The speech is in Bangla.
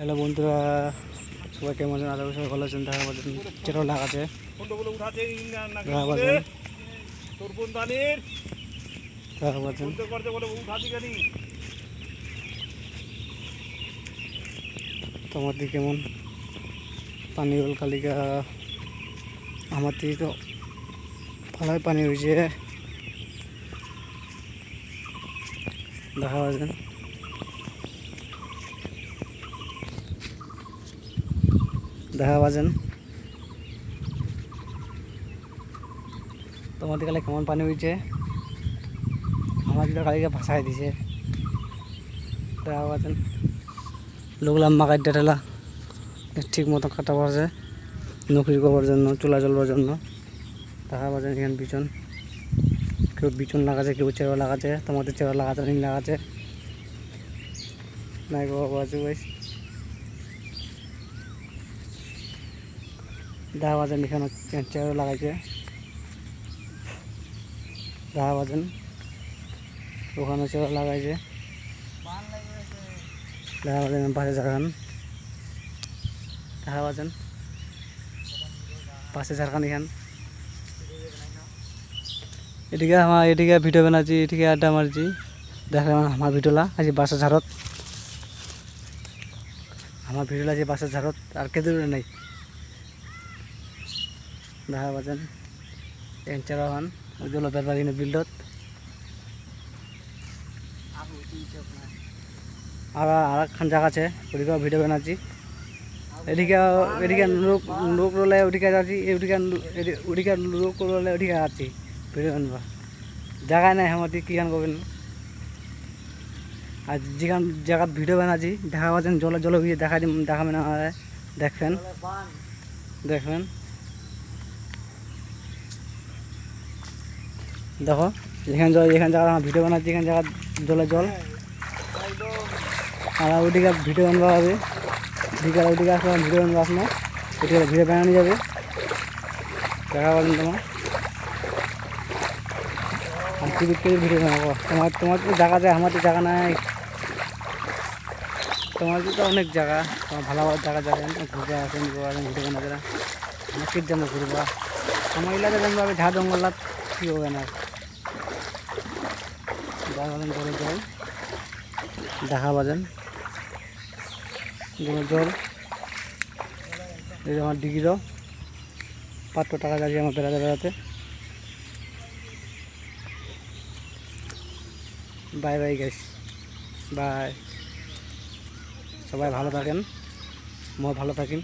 হ্যালো বন্ধুরা, সবাই কেমন আছেন? করি সবাই ভালো আছেন। দেখা পাচ্ছেন উঠাতে না দেখা পাচ্ছেন দেখা পাচ্ছেন তোমার দিকে কেমন? পানি হল কালিকা আমার দিকে তো ভালোই পানি হয়েছে। দেখা পাচ্ছেন দেখা পাচ্ছেন তোমাদের কালে কেমন পানি হয়েছে আমার দিকে কালিকে ভাসাই দিছে দেখা পাচ্ছেন লোকলাম মাকাই ডেটেলা ঠিক মতো কাটা পড়ছে নকরি করবার জন্য চুলা জ্বলবার জন্য দেখা পাচ্ছেন এখানে বিচন কেউ বিচন লাগাচ্ছে কেউ চেরা লাগাচ্ছে তোমাদের চেরা লাগাচ্ছে রিং লাগাচ্ছে নাই বাবা আছে ভাই দেখা পাচ্ছেন এখানে চেয়ারও লাগাইছে। দেখা পাচ্ছেন ওখানে চেয়ার লাগাইছে। দেখা পাশে ঝাড়খান দেখা পাচ্ছেন পাশে ঝাড়খান এখান। এদিকে আমার এদিকে ভিডিও বানাচ্ছি, এদিকে আড্ডা মারছি। দেখা আমার ভিডিওলা আজ বাসা ঝাড়ত। আমার ভিডিওলা আছে বাসা ঝাড়ত, আর কে দূরে নাই। দেখা পাচ্ছেন এনচারা হন উজ্জ্বল ব্যাপারী বিল্ডত। আর আর একখান জায়গা আছে, ওদিকেও ভিডিও বানাচ্ছি। এদিকে এদিকে লোক লোক রলে ওদিকে যাচ্ছি ওদিকে এদি- ওদিকে লোক রলে ওদিকে যাচ্ছি ভিডিও বানবা। জায়গায় নাই আমার কি গান করবেন? আর যেখান জায়গাত ভিডিও বানাচ্ছি দেখা পাচ্ছেন জলে জলে গিয়ে দেখা দেখাবেন আমাদের দেখবেন। দেখবেন। দেখো, যেখানে জল যেখানে জায়গা আমার ভিডিও বানাচ্ছি, এখানে জায়গা জলে জল। আর ওইদিকে ভিডিও বানবা হবে বিকালে ওইদিকে আসলে ভিডিও বানবা আসলে ওইদিকে ভিডিও বানানো যাবে। দেখা পাবেন তোমার। আর টিভির টিভি ভিডিও বানাবো। তোমার তোমার তো জায়গা যায় আমার তো জায়গা নাই। তোমার তো অনেক জায়গা। তোমার ভালো ভালো জায়গা যাবেন ঘুরবে, আসেন ভিডিও বানাতে আমার কিট যাব ঘুরবা? আমার এলাকা আমি ঝাড় জঙ্গলাত কী হবে না? দেখা পাবেন জল দেখা বাজেন। জল, এই আমার ডিগিরও। পাঁচশো টাকা যাচ্ছে আমার বেড়াতে বেড়াতে। Bye bye guys, bye. সবাই ভালো থাকেন মই ভালো থাকেন।